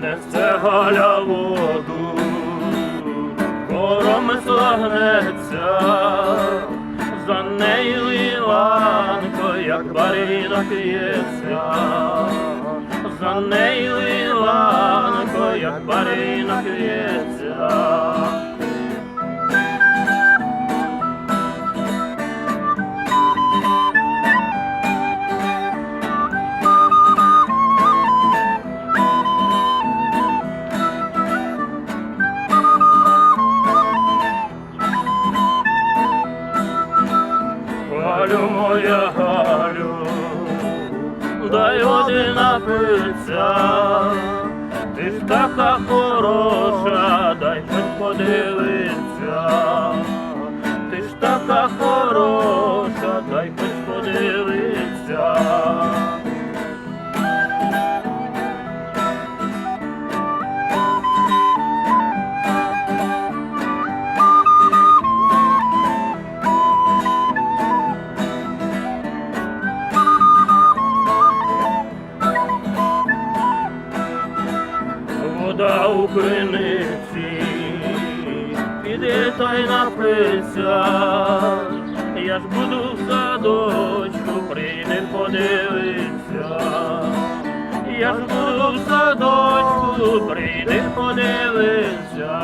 Несе галя воду, кором согнеться, за нею Іванко, як барина п'ється, за нею Іванко, як барина п'ється. Галю моя Галю, дай води напиться, ти ж така хороша, дай хоч подивиться, ти ж така хороша, вода у криниці, піди та й напиться, я ж буду в садочку, прийде подивитися, я ж буду в садочку, прийде подивитися.